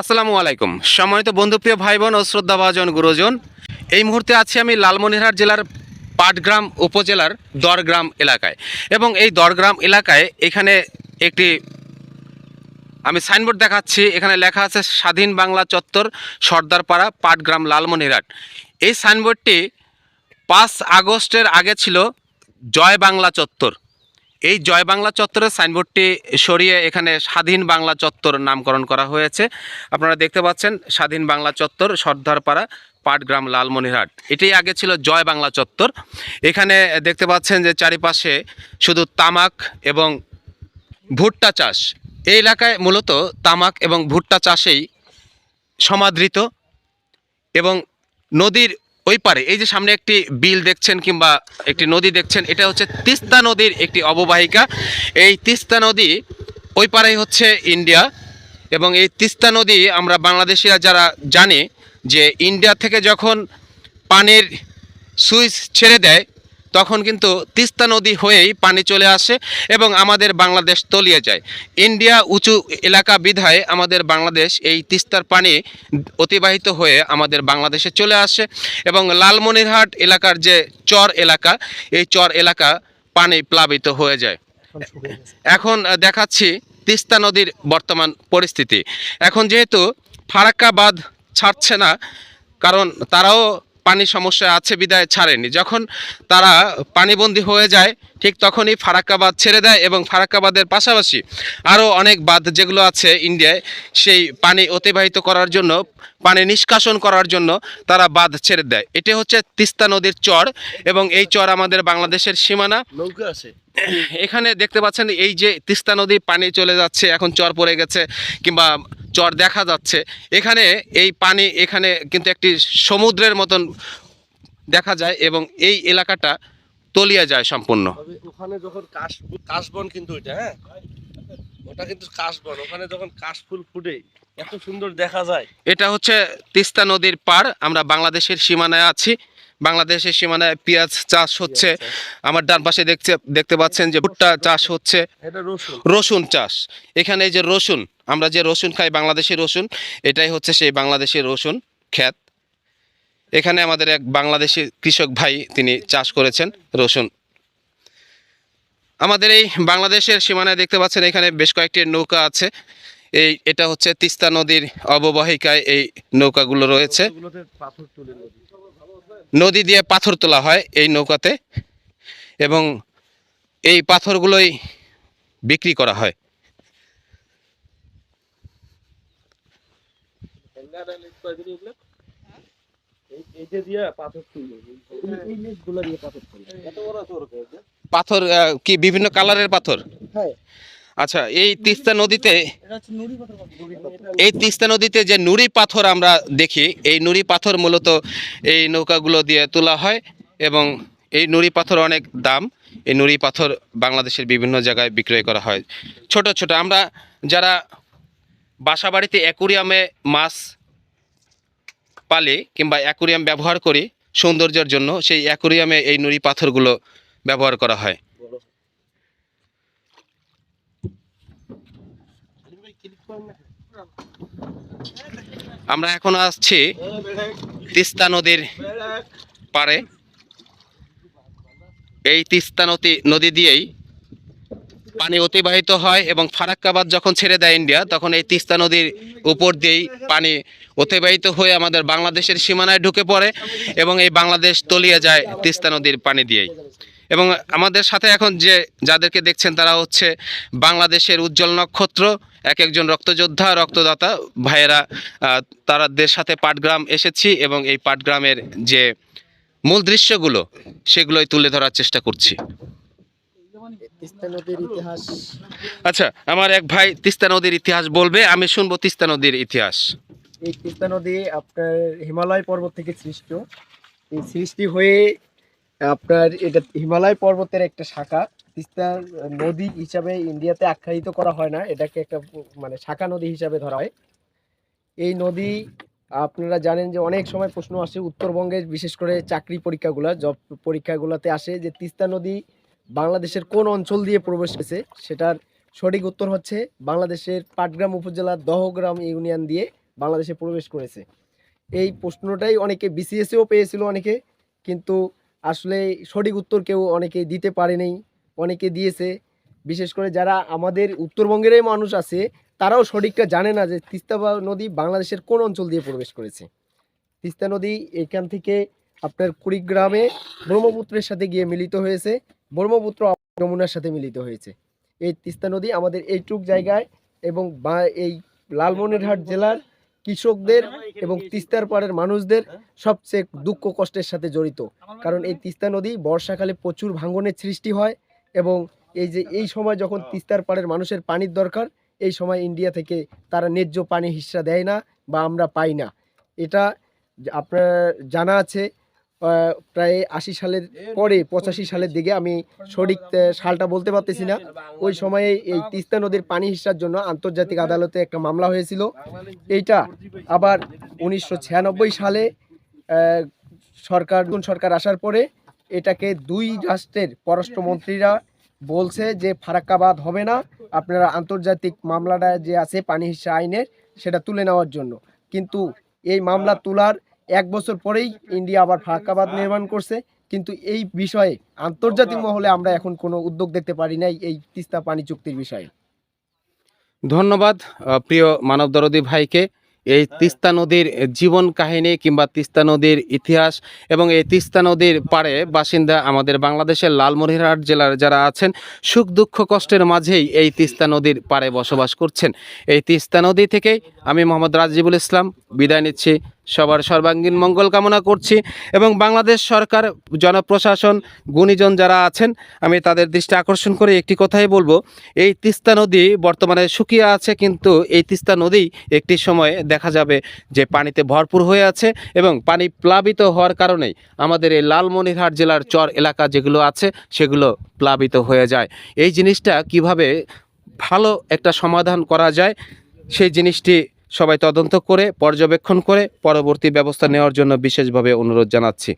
আসসালামু আলাইকুম। সম্মানিত বন্ধুপ্রিয় ভাই বোন ও শ্রদ্ধাভাজন গুরুজন, এই মুহূর্তে আছি আমি লালমনিরহাট জেলার পাটগ্রাম উপজেলার দরগ্রাম এলাকায় এবং এই দরগ্রাম এলাকায় এখানে একটি আমি সাইনবোর্ড দেখাচ্ছি, এখানে লেখা আছে স্বাধীন বাংলা চত্বর, সর্দারপাড়া, পাটগ্রাম, লালমনিরহাট। এই সাইনবোর্ডটি পাঁচ আগস্টের আগে ছিল জয় বাংলা চত্বর। এই জয় বাংলা চত্বরের সাইনবোর্ডটি সরিয়ে এখানে স্বাধীন বাংলা চত্বর নামকরণ করা হয়েছে। আপনারা দেখতে পাচ্ছেন স্বাধীন বাংলা চত্বর, সর্দারপাড়া, পাটগ্রাম, লালমনিরহাট। এটাই আগে ছিল জয় বাংলা চত্বর। এখানে দেখতে পাচ্ছেন যে চারিপাশে শুধু তামাক এবং ভুট্টা চাষ। এই এলাকায় মূলত তামাক এবং ভুট্টা চাষেই সমাদৃত এবং নদীর ওই পারে, এই যে সামনে একটি বিল দেখছেন কিংবা একটি নদী দেখছেন, এটা হচ্ছে তিস্তা নদীর একটি অববাহিকা। এই তিস্তা নদী ওই পারেই হচ্ছে ইন্ডিয়া এবং এই তিস্তা নদী আমরা বাংলাদেশিরা যারা জানে যে ইন্ডিয়া থেকে যখন পানির সুইচ ছেড়ে দেয় তখন কিন্তু তিস্তা নদী হয়েই পানি চলে আসে এবং আমাদের বাংলাদেশ তলিয়ে যায়। ইন্ডিয়া উঁচু এলাকা বিধায় আমাদের বাংলাদেশ এই তিস্তার পানি অতিবাহিত হয়ে আমাদের বাংলাদেশে চলে আসে এবং লালমনিরহাট এলাকার যে চর এলাকা, এই চর এলাকা পানি প্লাবিত হয়ে যায়। এখন দেখাচ্ছি তিস্তা নদীর বর্তমান পরিস্থিতি। এখন যেহেতু ফারাক্কা বাঁধ ছাড়ছে না, কারণ তারাও পানি সমস্যা আছে বিদায় ছাড়েনি যখন তারা পানিবন্দী হয়ে যায় ঠিক তখনই ফারাক্কাবাদ ছেড়ে দেয় এবং ফারাক্কাবাদের পাশাপাশি আরও অনেক বাঁধ যেগুলো আছে ইন্ডিয়ায় সেই পানি অতিবাহিত করার জন্য পানি নিষ্কাশন করার জন্য তারা বাঁধ ছেড়ে দেয়। এটি হচ্ছে তিস্তা নদীর চর এবং এই চর আমাদের বাংলাদেশের সীমানা। নৌকা আছে। এখানে দেখতে পাচ্ছেন এই যে তিস্তা নদী পানি চলে যাচ্ছে এখন চর পড়ে গেছে কিংবা চর দেখা যাচ্ছে। এখানে এই পানি এখানে কিন্তু একটি সমুদ্রের মতন দেখা যায় এবং এই এলাকাটা তলিয়ে যায় সম্পূর্ণ। ওখানে যখন কাশ কাশবন কিন্তু ওইটা হ্যাঁ? ওটা কিন্তু কাশবন। ওখানে যখন কাশফুল ফুটে এত সুন্দর দেখা যায়। এটা হচ্ছে তিস্তা নদীর পার আমরা বাংলাদেশের সীমানায় আছি। বাংলাদেশের সীমানায় পেঁয়াজ চাষ হচ্ছে। আমার ডান পাশে দেখতে দেখতে পাচ্ছেন যে ভুট্টা চাষ হচ্ছে। রসুন। চাষ। এখানে এই যে রসুন আমরা যে রসুন খাই বাংলাদেশের রসুন এটাই হচ্ছে সেই বাংলাদেশের রসুন ক্ষেত। এখানে আমাদের এক বাংলাদেশি কৃষক ভাই তিনি চাষ করেছেন রসুন। আমাদের এই বাংলাদেশের সীমানায় দেখতে পাচ্ছেন এখানে বেশ কয়েকটি নৌকা আছে। এই এটা হচ্ছে তিস্তা নদীর অববাহিকায় এই নৌকাগুলো রয়েছে। নদী দিয়ে পাথর তোলা হয় এই নৌকাতে এবং এই পাথরগুলোই বিক্রি করা হয়। পাথর কি বিভিন্ন কালারের পাথর? হ্যাঁ। আচ্ছা এই তিস্তা নদীতে এই তিস্তা নদীতে যে নুড়ি পাথর আমরা দেখি এই নুড়ি পাথর মূলত এই নৌকাগুলো দিয়ে তোলা হয় এবং এই নুড়ি পাথর অনেক দাম। এই নুড়ি পাথর বাংলাদেশের বিভিন্ন জায়গায় বিক্রয় করা হয়। ছোট ছোট আমরা যারা বাসা বাড়িতে অ্যাকুরিয়ামে মাছ পালি কিংবা অ্যাকুরিয়াম ব্যবহার করি সৌন্দর্যের জন্য সেই অ্যাকুরিয়ামে এই নুড়ি পাথরগুলো ব্যবহার করা হয়। আমরা এখন আসছি তিস্তা নদীর পারে এই তিস্তা নদী নদী দিয়েই পানি অতিবাহিত হয় এবং ফারাক্কাবাদ যখন ছেড়ে দেয় ইন্ডিয়া, তখন এই তিস্তা নদীর উপর দিয়েই পানি অতিবাহিত হয়ে আমাদের বাংলাদেশের সীমানায় ঢুকে পড়ে এবং এই বাংলাদেশ তলিয়ে যায় তিস্তা নদীর পানি দিয়েই। এবং আমাদের সাথে এখন যে যাদেরকে দেখছেন তারা হচ্ছে বাংলাদেশের উজ্জ্বল নক্ষত্র এক একজন রক্তযোদ্ধা রক্তদাতা ভাইয়েরা তারাদের সাথে পাটগ্রাম এসেছি এবং এই পাটগ্রামের যে মূল দৃশ্যগুলো সেগুলোই তুলে ধরার চেষ্টা করছি। তিস্তা নদীর ইতিহাস। আচ্ছা আমার এক ভাই তিস্তা নদীর ইতিহাস বলবে আমি শুনব তিস্তা নদীর ইতিহাস। এই তিস্তা নদী আপনার হিমালয় পর্বত থেকে সৃষ্ট। এই সৃষ্টি হয়ে আপনার এটা হিমালয় পর্বতের একটা শাখা। তিস্তা নদী হিসাবে ইন্ডিয়াতে আখ্যায়িত করা হয় না। এটাকে একটা মানে শাখা নদী হিসাবে ধরা হয়। এই নদী আপনারা জানেন যে অনেক সময় প্রশ্ন আসে উত্তরবঙ্গের বিশেষ করে চাকরি পরীক্ষাগুলো, জব পরীক্ষাগুলোতে আসে যে তিস্তা নদী বাংলাদেশের কোন অঞ্চল দিয়ে প্রবেশ করেছে, সেটার সঠিক উত্তর হচ্ছে বাংলাদেশের পাটগ্রাম উপজেলার দহগ্রাম ইউনিয়ন দিয়ে বাংলাদেশে প্রবেশ করেছে। এই প্রশ্নটাই অনেকে বিসিএসেও পেয়েছিল অনেকে, কিন্তু আসলে সঠিক উত্তর কেউ অনেকে দিতে পারেনি অনেকে দিয়েছে। বিশেষ করে যারা আমাদের উত্তরবঙ্গেরই মানুষ আছে, তারাও সঠিকটা জানে না যে তিস্তা নদী বাংলাদেশের কোন অঞ্চল দিয়ে প্রবেশ করেছে। তিস্তা নদী এখান থেকে আপনার কুড়িগ্রামে ব্রহ্মপুত্রের সাথে গিয়ে মিলিত হয়েছে, ব্রহ্মপুত্র যমুনার সাথে মিলিত হয়েছে। এই তিস্তা নদী আমাদের এইটুক জায়গায় এবং বা এই লালমনিরহাট জেলার কৃষকদের এবং তিস্তার পাড়ের মানুষদের সবচেয়ে দুঃখ কষ্টের সাথে জড়িত। কারণ এই তিস্তা নদী বর্ষাকালে প্রচুর ভাঙনের সৃষ্টি হয় এবং এই যে এই সময় যখন তিস্তার পাড়ের মানুষের পানির দরকার এই সময় ইন্ডিয়া থেকে তারা ন্যায্য পানি হিসা দেয় না বা আমরা পাই না। এটা আপনার জানা আছে প্রায় আশি সালের পরে, পঁচাশি সালের দিকে আমি সঠিক সালটা বলতে পারতেছি না। ওই সময়ে এই তিস্তা নদীর পানি হিসার জন্য আন্তর্জাতিক আদালতে একটা মামলা হয়েছিল। এইটা আবার উনিশশো ছিয়ানব্বই সালে সরকার, নতুন সরকার আসার পরে এটাকে দুই রাষ্ট্রের পররাষ্ট্রমন্ত্রীরা বলছে যে ফারাক্কাবাদ হবে না। আপনারা আন্তর্জাতিক মামলাটা যে আছে পানি হিসা আইনের, সেটা তুলে নেওয়ার জন্য। কিন্তু এই মামলা তোলার এক বছর পরেই ইন্ডিয়া আবার ফারাক্কাবাদ নির্মাণ করছে। কিন্তু এই বিষয়ে আন্তর্জাতিক মহলে আমরা এখন কোনো উদ্যোগ দেখতে পারি নাই এই তিস্তা পানি চুক্তির বিষয়ে। ধন্যবাদ প্রিয় মানবদরদী ভাইকে। এই তিস্তা নদীর জীবন কাহিনী কিংবা তিস্তা নদীর ইতিহাস এবং এই তিস্তা নদীর পাড়ে বাসিন্দা আমাদের বাংলাদেশের লালমনিরহাট জেলার যারা আছেন, সুখ দুঃখ কষ্টের মাঝেই এই তিস্তা নদীর পাড়ে বসবাস করছেন। এই তিস্তা নদী থেকেই আমি মোহাম্মদ রাজিবুল ইসলাম বিদায় নিচ্ছি। সবার সর্বাঙ্গীন মঙ্গল কামনা করছি এবং বাংলাদেশ সরকার, জনপ্রশাসন, গুণীজন যারা আছেন, আমি তাদের দৃষ্টি আকর্ষণ করে একটি কথাই বলব। এই তিস্তা নদী বর্তমানে শুকিয়ে আছে, কিন্তু এই তিস্তা নদী একটি সময়ে দেখা যাবে যে পানিতে ভরপুর হয়ে আছে এবং পানি প্লাবিত হওয়ার কারণেই আমাদের এই লালমনিরহাট জেলার চর এলাকা যেগুলো আছে, সেগুলো প্লাবিত হয়ে যায়। এই জিনিসটা কীভাবে ভালো একটা সমাধান করা যায়, সেই জিনিসটি সবাই তদন্ত করে পর্যবেক্ষণ করে পরবর্তী ব্যবস্থা নেওয়ার জন্য বিশেষভাবে অনুরোধ জানাচ্ছি।